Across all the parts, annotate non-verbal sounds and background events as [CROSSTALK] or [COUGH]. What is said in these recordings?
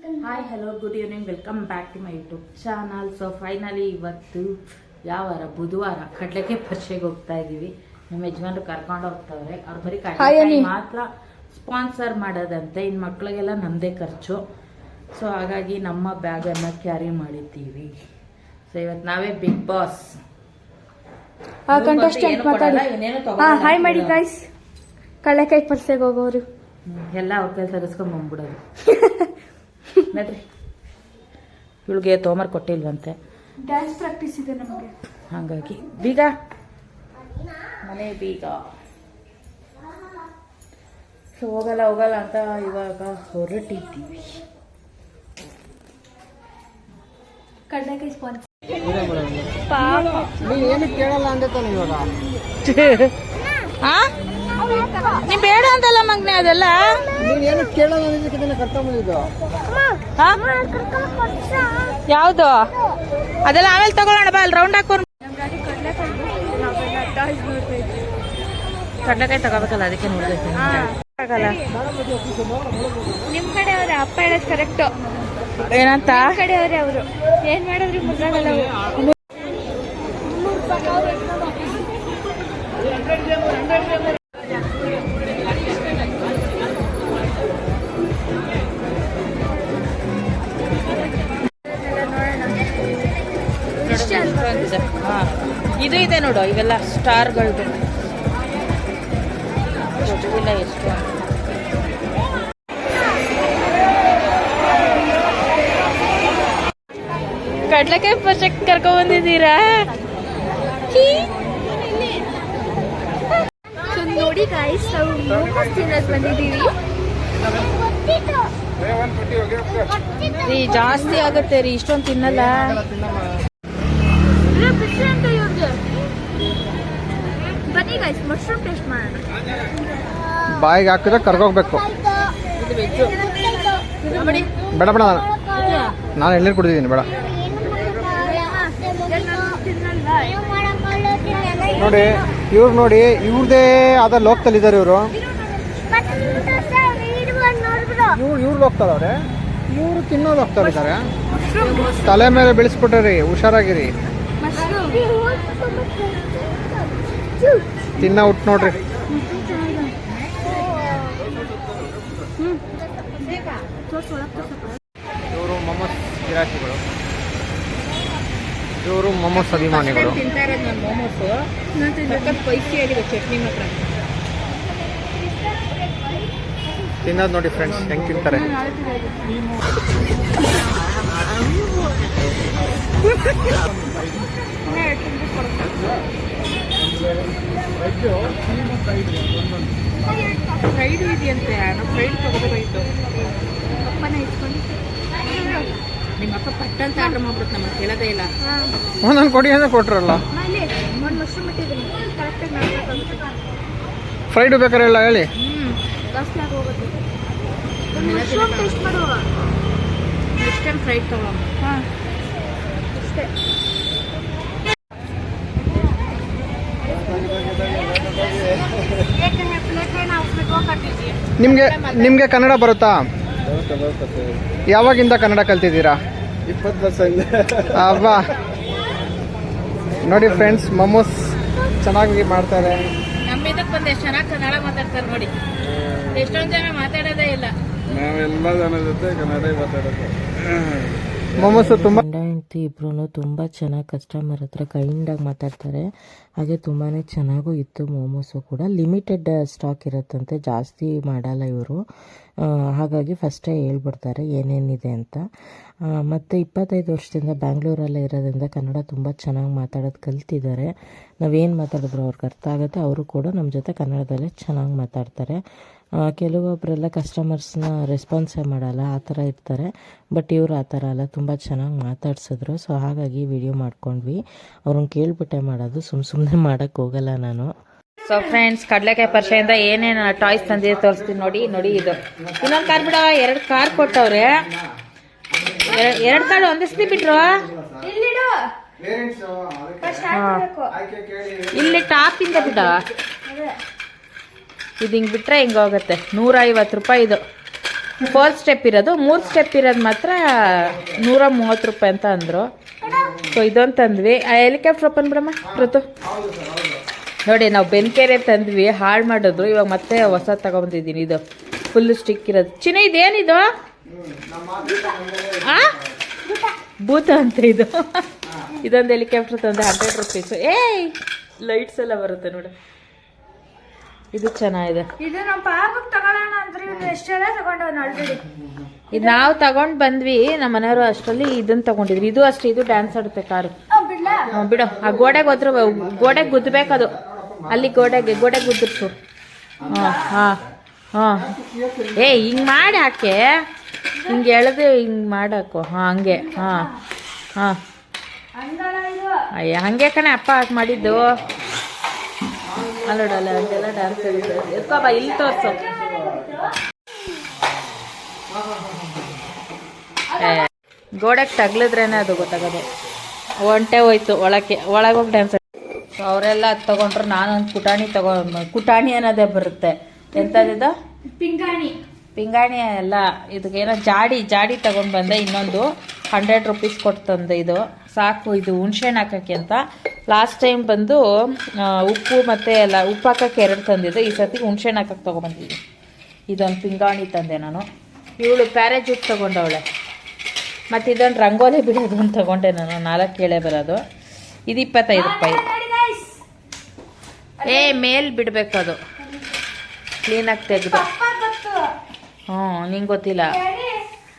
Hi hello good evening welcome back to my YouTube channel so finally ಇವತ್ತು ಯಾವ ವಾರ? ಬುಧವಾರ. ಕಡ್ಲೆಕೆ ಪರ್ಚೆಗೆ ಹೋಗ್ತಾ ಇದೀವಿ. ನಮ್ಮ ಯಜಮಾನ್ರು ಕರ್ಕೊಂಡು ಹೋಗ್ತಾವ್ರೆ. ಅವ್ರು ಬರೀ ಕಡ್ಲೆಕಾಯಿ ಮಾತ್ರ ಸ್ಪಾನ್ಸರ್ ಮಾಡೋದಂತೆ. ಇನ್ ಮಕ್ಳಿಗೆಲ್ಲ ನಮ್ಮದೇ ಖರ್ಚು. ಸೊ ಹಾಗಾಗಿ ನಮ್ಮ ಬ್ಯಾಗನ್ನು ಕ್ಯಾರಿ ಮಾಡಿದ್ದೀವಿ. ಸೊ ಇವತ್ತು ನಾವೇ ಬಿಗ್ ಬಾಸ್ ಹಾಯ್ ಮಾಡಿ ಗೈಸ್ ಹೋಗೋರು. ಎಲ್ಲ ಅವ್ರ ಕೈ ತರಿಸ್ಕೊಂಡ್ ಬಂದ್ಬಿಡೋದು. [LAUGHS] ನಡ್ರಿ ಇವಳಿಗೆ ತೋಮರ್ ಕೊಟ್ಟಿಲ್ವಂತೆ. ಡ್ಯಾನ್ಸ್ ಪ್ರಾಕ್ಟೀಸ್ ಇದೆ ನಮಗೆ. ಹಾಗಾಗಿ. ಬೀಗ. ಮನೆ ಬೀಗ. ಸೊ ಹೋಗಲ್ಲ ಹೋಗಲ್ಲ ಅಂತ ಇವಾಗ ಹೊರಟಿದ್ದೀವಿ. ಕಳ್ಳೆಕಾಯಿ ಸ್ಪಾನ್ಸರ್ ನೀ ಏನು ಕೇಳಲ್ಲ ಅಂದೆ ತಾನೆ ಇವಾಗ. ನೀ ಬೇಡ ಅಂತಲ್ಲ ಮಗ್ನೆ ಅದೆಲ್ಲ? ಯಾವ್ದು ಇದನ್ನ ಯಾವುದು? ಅದೆಲ್ಲ ಆಮೇಲೆ ತಗೊಳ್ಳೋಣ ಬಾ ಅಲ್ಲಿ ರೌಂಡ್ ಹಾಕೋರು. ಕಡ್ಲೆಕಾಯಿ ತಗೋಬೇಕಲ್ಲ ಅದಕ್ಕೆ ನೋಡ್ಬೇಕು ಆಗಲ್ಲ. ನಿಮ್ ಕಡೆ ಅವ್ರ ಅಪ್ಪ ಹೇಳೋದು ಕರೆಕ್ಟ್. ಏನಂತ? ಕಡೆ ಅವ್ರೆ ಅವರು. ಏನ್ ಮಾಡಿದ್ರು ಮುದ್ರಾಗಲ್ಲ ಅವು ಇದು ಇದೆ ನೋಡು ಇವೆಲ್ಲ ಸ್ಟಾರ್ಗಳದ್ದು ಗೊತ್ತಿಲ್ಲ ಎಷ್ಟು ಕಡ್ಲಕಾಯಿ ಪರ್ಚಕ್ ಕರ್ಕೊಂಡ್ ಬಂದಿದ್ದೀರಾ? ಸೊ ನೋಡಿ ಗಾಯ್ಸ್ ನಾವು ಮೋಮೋಸ್ ತಿನ್ನಕ್ ಬಂದಿದ್ದೀವಿ. ರೀ ಜಾಸ್ತಿ ಆಗುತ್ತೆ ರೀ ಇಷ್ಟೊಂದು ತಿನ್ನಲ್ಲ ಇದು ಬಿಸಿ ಅಂತ ಇವ್ರಿಗೆ ಬನ್ನಿ ಗಾಯ್ಸ್ ಮಶ್ರೂಮ್ ಟೇಸ್ಟ್ ಮಾಡೋಣ ಬಾಯಿಗೆ ಹಾಕಿದ್ರೆ ಕರ್ಕೋಗ್ಬೇಕು ಬೇಡ ಬೇಡ ನಾನು ಎಳ್ನೀರು ಕುಡಿದಿದ್ದೀನಿ ಬೇಡ. ನೋಡಿ ಇವ್ರು ನೋಡಿ ಇವ್ರದೇ ಆದ ಲೋಕದಲ್ಲಿದ್ದಾರೆ ಇವರು. ಇವ್ರು ಇವ್ರು ಇವರು ಇವ್ರು ಹೋಗ್ತಾರೆ ಇದ್ದಾರೆ ತಲೆ ಮೇಲೆ ಬೆಳೆಸ್ಬಿಟ್ರಿ ಹುಷಾರಾಗಿರಿ. ತಿನ್ನ ಉಟ್ ನೋಡ್ರಿ. ಇವರು ಮೊಮೋಸ್ ಗಿರಾಕಿಗಳು. ಇವರು ಮೊಮೋಸ್ ಅಭಿಮಾನಿಗಳು. ತಿಂತಾ ಇರೋದು ನಾನು ಮೋಮೋಸು ಸಖತ್ ಸ್ಪೈಸಿ ಆಗಿದೆ ಚಟ್ನಿ ಮಾತ್ರ. ತಿನ್ನೋದು ನೋಡಿ ಫ್ರೆಂಡ್ಸ್ ಹೆಂಗ್ ತಿಂತಾರೆ? ಫ್ರೈಡು ಇದೆಯಂತೆ ನಾವು ಫ್ರೈಡ್ ತಗೋಬೇಕಾಗಿತ್ತು ನಿಮ್ಮ ಅಪ್ಪ ಪಟ್ಟಂತ ಆರ್ಡರ್ ಮಾಡ್ಬಿಟ್ಟು ನಮಗೆ ಕೇಳೋದೇ ಇಲ್ಲ. ಒಂದೊಂದು ಕೊಡಿ ಅಂದ್ರೆ ಕೊಟ್ರಲ್ಲ. ಫ್ರೈಡ್ ಬೇಕಾರೆ ಇಲ್ಲ ಹೇಳಿ. ನೆಕ್ಸ್ಟ್ ಟೈಮ್ ಫ್ರೈಡ್ ತಗೋ. ಹಾಂ. ಅಷ್ಟೇ. ನಿಮ್ಗೆ ನಿಮಗೆ ಕನ್ನಡ ಬರುತ್ತಾ? ಯಾವಾಗಿಂದ ಕನ್ನಡ ಕಲ್ತಿದ್ದೀರಾ? ಇಪ್ಪತ್ತು ವರ್ಷ ಅಬ್ಬಾ. ನೋಡಿ ಫ್ರೆಂಡ್ಸ್ ಮೊಮೋಸ್ ಚೆನ್ನಾಗಿ ಮಾಡ್ತಾರೆ. ನಮ್ಮ ಇದಕ್ಕೆ ಬಂದು ಎಷ್ಟು ಚೆನ್ನಾಗಿ ಕನ್ನಡ ಮಾತಾಡ್ತಾರೆ ನೋಡಿ. ಎಷ್ಟೊಂದು ಜನ ಮಾತಾಡೋದೇ ಇಲ್ಲ. ನಾವೆಲ್ಲ ಜನ ಜೊತೆ ಕನ್ನಡ ಮಾತಾಡೋದು. ಮೊಮೋಸ್ ತುಂಬಾ ಹೆಂಡತಿ ಇಬ್ರು ತುಂಬ ಚೆನ್ನಾಗಿ ಕಸ್ಟಮರ್ ಹತ್ರ ಕೈಂಡಾಗಿ ಮಾತಾಡ್ತಾರೆ. ಹಾಗೆ ತುಂಬಾ ಚೆನ್ನಾಗೂ ಇತ್ತು ಮೋಮೋಸು ಕೂಡ. ಲಿಮಿಟೆಡ್ ಸ್ಟಾಕ್ ಇರುತ್ತಂತೆ, ಜಾಸ್ತಿ ಮಾಡಲ್ಲ ಇವರು. ಹಾಗಾಗಿ ಫಸ್ಟೇ ಹೇಳ್ಬಿಡ್ತಾರೆ, ಏನೇನಿದೆ ಅಂತ. ಮತ್ತು ಇಪ್ಪತ್ತೈದು ವರ್ಷದಿಂದ ಬ್ಯಾಂಗ್ಳೂರಲ್ಲೇ ಇರೋದ್ರಿಂದ ಕನ್ನಡ ತುಂಬ ಚೆನ್ನಾಗಿ ಮಾತಾಡೋದು ಕಲ್ತಿದ್ದಾರೆ. ನಾವೇನು ಮಾತಾಡಿದ್ರು ಅವ್ರಿಗೆ ಅರ್ಥ ಆಗುತ್ತೆ, ಅವರು ಕೂಡ ನಮ್ಮ ಜೊತೆ ಕನ್ನಡದಲ್ಲೇ ಚೆನ್ನಾಗಿ ಮಾತಾಡ್ತಾರೆ. ಕೆಲವೊಬ್ಬರೆಲ್ಲ ಕಸ್ಟಮರ್ಸ್ನ ರೆಸ್ಪಾನ್ಸೇ ಮಾಡಲ್ಲ ಆ ಥರ ಇರ್ತಾರೆ. ಬಟ್ ಇವರು ಆ ಥರ ಅಲ್ಲ ತುಂಬ ಚೆನ್ನಾಗಿ ಮಾತಾಡ್ಸಿದ್ರು. ಸೊ ಹಾಗಾಗಿ ವಿಡಿಯೋ ಮಾಡ್ಕೊಂಡ್ವಿ. ಅವ್ರನ್ನ ಕೇಳ್ಬಿಟ್ಟೆ ಮಾಡೋದು ಸುಮ್ಮ ಸುಮ್ಮನೆ ಮಾಡೋಕ್ಕೆ ಹೋಗಲ್ಲ ನಾನು. ಸೊ ಫ್ರೆಂಡ್ಸ್ ಕಡಲೆಕಾಯಿ ಪರಿಚಯದಿಂದ ಏನೇನು ಟಾಯ್ಸ್ ತಂದಿದೆ ತೋರಿಸ್ತೀನಿ ನೋಡಿ ನೋಡಿ ಇದು. ಇನ್ನೊಂದು ಕಾರ್ ಬಿಡ ಎರಡು ಕಾರ್ ಕೊಟ್ಟವ್ರೆ. ಎರಡು ಕಾರ್ ಒಂದಿಸ್ತಿ ಬಿಟ್ರು ಇಲ್ಲಿ ಟಾಪ್ ಇಂದ ಬಿಡ. ಇದು ಹಿಂಗೆ ಬಿಟ್ಟರೆ ಹಿಂಗೆ ಹೋಗುತ್ತೆ. ನೂರ ಐವತ್ತು ರೂಪಾಯಿ ಇದು. ಫೋರ್ ಸ್ಟೆಪ್ ಇರೋದು. ಮೂರು ಸ್ಟೆಪ್ ಇರೋದು ಮಾತ್ರ ನೂರ ಮೂವತ್ತು ರೂಪಾಯಿ ಅಂತ ಅಂದರು. ಸೊ ಇದೊಂದು ತಂದ್ವಿ. ಆ ಹೆಲಿಕಾಪ್ಟರ್ ಓಪನ್ ಬಿಡಮ್ಮ, ಋತು. ನೋಡಿ, ನಾವು ಬೆನ್ಕೆರೆ ತಂದ್ವಿ, ಹಾಳು ಮಾಡಿದ್ರು ಇವಾಗ ಮತ್ತೆ ಹೊಸ ತಗೊಂಬಂದಿದ್ದೀನಿ ಇದು. ಫುಲ್ ಸ್ಟಿಕ್ ಇರೋದು. ಚಿನ್ನ, ಇದೇನಿದು? ಭೂತ ಅಂತ ಇದು. ಇದೊಂದು ಹೆಲಿಕಾಪ್ಟರ್ ತಂದೆ ಹಂಡ್ರೆಡ್ ರುಪೀಸು ಏಯ್ ಲೈಟ್ಸ್ ಎಲ್ಲ ಬರುತ್ತೆ ನೋಡಿ. ಇದು ಚೆನ್ನಾಗಿದೆ. ಇದು ನಮ್ಮ ಪಾಪಕ್ ತಗೊಳ್ಳೋಣ ಅಂದ್ರೆ ಇವ್ನು ಎಷ್ಟೆಲ್ಲ ತಗೊಂಡವನ್ ಆಲ್ರೆಡಿ ಇದು ನಾವು ತಗೊಂಡ್ ಬಂದ್ವಿ ನಮ್ಮ ಮನೆಯವರು ಅಷ್ಟರಲ್ಲಿ ಇದನ್ನ ತಗೊಂಡಿದ್ರು. ಇದು ಅಷ್ಟೇ ಇದು ಡ್ಯಾನ್ಸ್ ಆಡುತ್ತೆ ಕಾರು. ಬಿಡ್ಲಾ. ಹ್ಮ್, ಬಿಡು. ಆ ಗೋಡೆಗೆ ಹೋದ್ರು ಗೋಡೆಗೆ ಗುದ್ದಬೇಕದು ಅಲ್ಲಿ ಗೋಡೆಗೆ ಗೋಡೆಗೆ ಗುದ್ದಿರ್ತು ಹಾಂ ಹಾಂ ಹಾಂ. ಏ ಹಿಂಗೆ ಮಾಡಿ ಹಾಕೆ. ಹಿಂಗೆ ಎಳೆದು ಹಿಂಗೆ ಮಾಡಾಕು ಹಾಂ ಹಂಗೆ. ಹಾಂ ಹಾಂ. ಹಂಗಲ್ಲ ಇದು. ಅಯ್ಯ ಹಂಗೆ ಕಣೆ ಅಪ್ಪ ಹಾಕ್ ಮಾಡಿದ್ದು. ಅಲ್ಲೋಡಲ್ಲ ಹಂಗೆಲ್ಲ ಡ್ಯಾನ್ಸ್ ಹೇಳಿದ್ದಾರೆ ಬಾ ಇಲ್ಲಿ ತೋರ್ಸು. ಗೋಡೆಗೆ ತಗ್ಲಿದ್ರೇನೆ ಅದು ಗೊತ್ತಾಗೋದು. ಒಂಟೆ ಹೋಯ್ತು ಒಳಕ್ಕೆ ಒಳಗೋಗಿ ಡ್ಯಾನ್ಸ್ ಸೊ ಅವರೆಲ್ಲ ಅದು ತಗೊಂಡ್ರು ನಾನೊಂದು ಕುಟಾಣಿ ತಗೊಂಡು ಕುಟಾಣಿ ಅನ್ನೋದೇ ಬರುತ್ತೆ. ಎಂಥದ್ದು ಪಿಂಗಾಣಿ. ಪಿಂಗಾಣಿ ಎಲ್ಲ ಇದಕ್ಕೇನೋ ಜಾಡಿ ಜಾಡಿ ತಗೊಂಡು ಬಂದೆ ಇನ್ನೊಂದು. ಹಂಡ್ರೆಡ್ ರುಪೀಸ್ ಕೊಟ್ಟು ತಂದೆ ಇದು. ಸಾಕು ಇದು ಹುಣ್ಸೆಹಣ್ಣು ಹಾಕೋಕ್ಕೆ ಅಂತ. ಲಾಸ್ಟ್ ಟೈಮ್ ಬಂದು ಉಪ್ಪು ಮತ್ತು ಎಲ್ಲ ಉಪ್ಪು ಹಾಕೋಕ್ಕೆ ಎರಡು ತಂದಿದ್ದು ಈ ಸರ್ತಿ ಹುಣ್ಸೆಹಣ್ಣು ಹಾಕಕ್ಕೆ ತೊಗೊಬಂದಿದ್ದೆ ಇದೊಂದು ಪಿಂಗಾಣಿ ತಂದೆ ನಾನು. ಇವಳು ಪ್ಯಾರಾಜೂಟ್ ತೊಗೊಂಡವಳೆ. ಮತ್ತು ಇದೊಂದು ರಂಗೋಲಿ ಬಿಡೋದು ಅಂತ ತೊಗೊಂಡೆ ನಾನು ನಾಲ್ಕು ಕೇಳೇ ಬರೋದು. ಇದು ಇಪ್ಪತ್ತೈದು ರೂಪಾಯಿ. ಏ ಮೇಲ್ ಬಿಡಬೇಕು ಅದು ಕ್ಲೀನಾಗಿ ತೆಗೆದು. ಹ್ಞೂ ನಿಂಗೆ ಗೊತ್ತಿಲ್ಲ.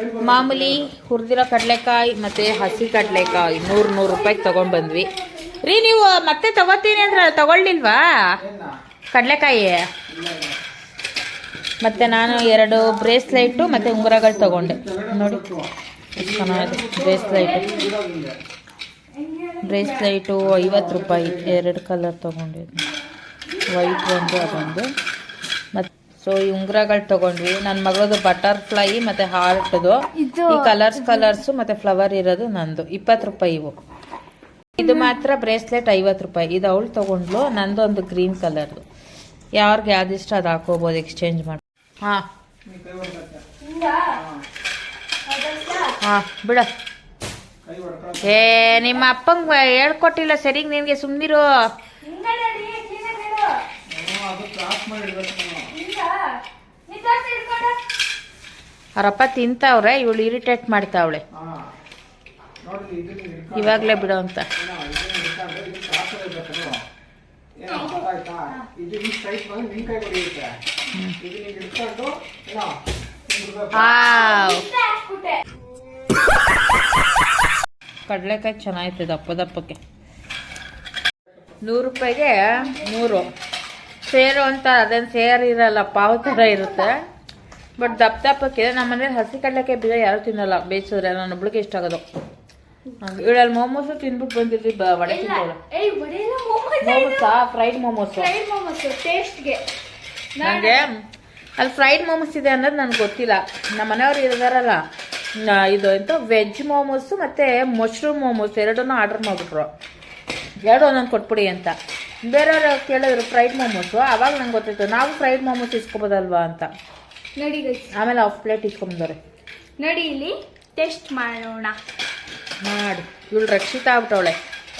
ಮಾಮೂಲಿ ಹುರಿದಿರೋ ಕಡಲೆಕಾಯಿ ಮತ್ತು ಹಸಿ ಕಡಲೆಕಾಯಿ ನೂರು ನೂರು ರೂಪಾಯಿಗೆ ತೊಗೊಂಡು ಬಂದ್ವಿ. ರೀ, ನೀವು ಮತ್ತೆ ತಗೋತೀನಿ ಅಂದ್ರೆ ತಗೊಳ್ಳಿಲ್ವಾ? ಕಡಲೆಕಾಯಿ? ಮತ್ತು ನಾನು ಎರಡು ಬ್ರೇಸ್ಲೈಟು ಮತ್ತು ಉಂಗುರಗಳು ತಗೊಂಡೆ. ನೋಡಿ ಚೆನ್ನಾಗಿದೆ. ಬ್ರೇಸ್ಲೈಟು. ಬ್ರೇಸ್ಲೈಟು ಐವತ್ತು ರೂಪಾಯಿ. ಎರಡು ಕಲರ್ ತೊಗೊಂಡಿದ್ದೆ. ವೈಟ್ ಒಂದು ಅದೊಂದು. ಸೊ ಈ ಉಂಗುರಗಳು ತಗೊಂಡ್ವಿ. ನನ್ನ ಮಗಳದು ಬಟರ್ಫ್ಲೈ ಮತ್ತು ಹಾರ್ಟ್ದು ಈ ಕಲರ್ಸ್ ಕಲರ್ಸ್ ಮತ್ತೆ ಫ್ಲವರ್ ಇರೋದು ನಂದು. ಇಪ್ಪತ್ತು ರೂಪಾಯಿ ಇವು. ಇದು ಮಾತ್ರ ಬ್ರೇಸ್ಲೆಟ್ ಐವತ್ತು ರೂಪಾಯಿ. ಇದು ಅವಳು ತಗೊಂಡ್ಲು ನಂದು ಒಂದು ಗ್ರೀನ್ ಕಲರ್ದು ಯಾರ್ಗ ಯಾವ್ದಿಷ್ಟ ಅದು ಹಾಕೋಬಹುದು ಎಕ್ಸ್ಚೇಂಜ್ ಮಾಡಿ. ಹಾಂ. ಹಾಂ ಬಿಡ. ಏ ನಿಮ್ಮ ಅಪ್ಪಂಗೆ ಹೇಳ್ಕೊಟ್ಟಿಲ್ಲ ಸರಿಗೆ ನಿನಗೆ ಸುಮ್ಮನಿರು ಅವರಪ್ಪ ತಿಂತಾವ್ರೆ, ಇವಳು ಇರಿಟೇಟ್ ಮಾಡ್ತಾವಳೆ. ಇವಾಗಲೇ ಬಿಡೋ ಅಂತ. ಕಡಲೆಕಾಯಿ ಚೆನ್ನಾಗಿತ್ತು ದಪ್ಪ ದಪ್ಪಕ್ಕೆ ನೂರು ರೂಪಾಯಿಗೆ ಮೂರು. ಸೇರು ಅಂತ ಅದೇನು ಸೇರು ಇರಲ್ಲ ಪಾವು ಥರ ಇರುತ್ತೆ. ಬಟ್ ದಪ್ಪ ದಪ್ಪಕ್ಕೆ ನಮ್ಮ ಮನೇಲಿ ಹಸಿ ಕಡಲೆಕಾಯಿ ಬೀಜ ಯಾರು ತಿನ್ನಲ್ಲ. ಬೇಯಿಸಿದ್ರೆ ನಾನು ಒಬ್ಳಿಗೆ ಇಷ್ಟ ಆಗೋದು. ಇವಳಲ್ಲಿ ಮೋಮೋಸು ತಿಂದ್ಬಿಟ್ಟು ಬಂದಿದ್ವಿ ವಡೆ ಮೊಮೋಸ್ ಫ್ರೈಡ್ ಮೋಮೋಸು ನನಗೆ ಅಲ್ಲಿ ಫ್ರೈಡ್ ಮೋಮೋಸ್ ಇದೆ ಅನ್ನೋದು ನನ್ಗೆ ಗೊತ್ತಿಲ್ಲ. ನಮ್ಮ ಮನೆಯವ್ರು ಇದಾರಲ್ಲ ನ- ಇದು ಎಂತ ವೆಜ್ ಮೋಮೋಸು ಮತ್ತು ಮಶ್ರೂಮ್ ಮೋಮೋಸ್ ಎರಡನ್ನೂ ಆರ್ಡರ್ ಮಾಡಿಬಿಟ್ರು. ಎರಡು ಒಂದೊಂದು ಕೊಟ್ಬಿಡಿ ಅಂತ. ಬೇರೆಯವ್ರು ಕೇಳಿದ್ರು ಫ್ರೈಡ್ ಮೋಮೋಸ್ ಅವಾಗ ನಂಗೆ ಗೊತ್ತಿತ್ತು ನಾವು ಫ್ರೈಡ್ ಮೋಮೋಸ್ ಇಸ್ಕೊಬೋದಲ್ವಾ ಅಂತ. ನೋಡಿ ಆಮೇಲೆ ಹಾಫ್ ಪ್ಲೇಟ್ ಇಸ್ಕೊಂಬಂದವ್ರೆ. ನೋಡಿ ಇಲ್ಲಿ ಟೆಸ್ಟ್ ಮಾಡೋಣ. ಮಾಡು. ಇವಳು Rakshita ಆಗ್ಬಿಟ್ಟವಳೆ.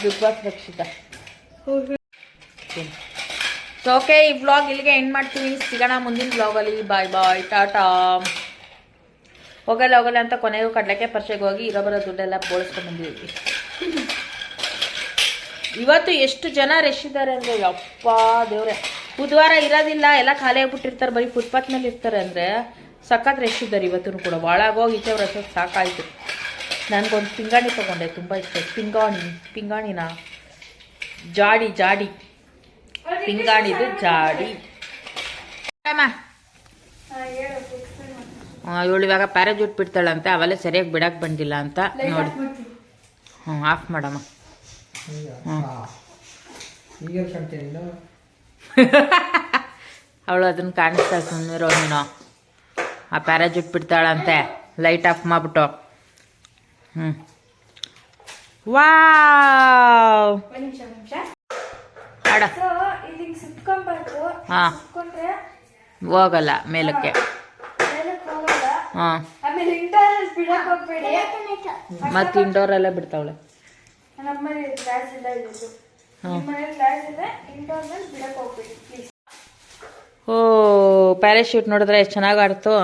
Bigg Boss Rakshita. So okay ಈ ಬ್ಲಾಗ್ ಇಲ್ಲಿಗೆ ಎಂಡ್ ಮಾಡ್ತೀವಿ. ಸಿಗೋಣ ಮುಂದಿನ ವ್ಲಾಗಲ್ಲಿ ಬಾಯ್ ಬಾಯ್ ಟಾಟಾ. ಹೋಗಲ್ಲ ಹೋಗಲ್ಲ ಅಂತ ಕೊನೆಗೂ ಕಡಲೆಕೆ ಪರ್ಚೆಗೆ ಹೋಗಿ ಇರೋ ಬರೋ ದುಡ್ಡೆಲ್ಲ ಬೋಳಿಸ್ಕೊಂಡು ಬಂದಿದ್ವಿ ಇವತ್ತು ಎಷ್ಟು ಜನ ರೆಶ್ ಇದ್ದಾರೆ ಅಂದರೆ ಯಪ್ಪ ದೇವ್ರೆ. ಬುಧವಾರ ಇರೋದಿಲ್ಲ ಎಲ್ಲ ಖಾಲಿ ಆಗ್ಬಿಟ್ಟಿರ್ತಾರೆ ಬರೀ ಫುಟ್ಪಾತ್ ಮೇಲೆ ಇರ್ತಾರೆ ಅಂದರೆ ಸಖತ್ ರೆಶ್ ಇದ್ದಾರೆ ಇವತ್ತು ಕೂಡ. ಒಳಗೋಗಿ ಈಚೆ ರಸ ಸಾಕಾಯಿತು. ನನಗೊಂದು ಪಿಂಗಾಣಿ ತಗೊಂಡೆ ತುಂಬ ಇಷ್ಟ. ಪಿಂಗಾಣಿ ಪಿಂಗಾಣಿನ ಜಾಡಿ ಜಾಡಿ. ಪಿಂಗಾಣಿದು ಜಾಡಿ. ಇವಳು ಇವಾಗ ಪ್ಯಾರಾಜೂಟ್ ಬಿಡ್ತಾಳಂತೆ ಅವೆಲ್ಲ ಸರಿಯಾಗಿ ಬಿಡಕ್ಕೆ ಬಂದಿಲ್ಲ ಅಂತ ನೋಡಿ. ಹ್ಞೂ ಆಫ್ ಮಾಡಮ್ಮ ಹ್ಞೂ ಈಗ ಕಾಣ್ತೀನಿ ಇನ್ನು [LAUGHS] ಅವಳು ಅದನ್ನ ಕಾಣಿಸ್ತಾ ಸುಮ್ಮನಿರೋ ನೀನು. ಆ ಪ್ಯಾರಾಜೂಟ್ ಬಿಡ್ತಾಳಂತೆ. ಲೈಟ್ ಆಫ್ ಮಾಡ್ಬಿಟ್ಟು. ಹ್ಞೂ ವಾವ್ ಇದಕ್ಕೆ ಹಾಂ. ಹೋಗಲ್ಲ ಮೇಲಕ್ಕೆ. ಮೇಲಕ್ಕೆ ಹೋಗಲ್ಲ. ಹಾಂ. ಮತ್ತೆ ಇಂಡೋರಲ್ಲೇ ಬಿಡ್ತಾವಳೆ. ನಮ್ಮನೆ ಕ್ಲಾಸ್ ಇಲ್ಲ ಇರೋದು. ನಿಮ್ಮನೆ ಕ್ಲಾಸ್ ಇದೆ ಇಂಟರ್ನಲ್ ಬಿಡಕ್ ಹೋಗ್ಬೇಡಿ ಪ್ಲೀಸ್ ಓ ಪ್ಯಾರಾಶೂಟ್ ನೋಡಿದ್ರೆ ಎಷ್ಟು ಚೆನ್ನಾಗಿ ಆಡ್ತು?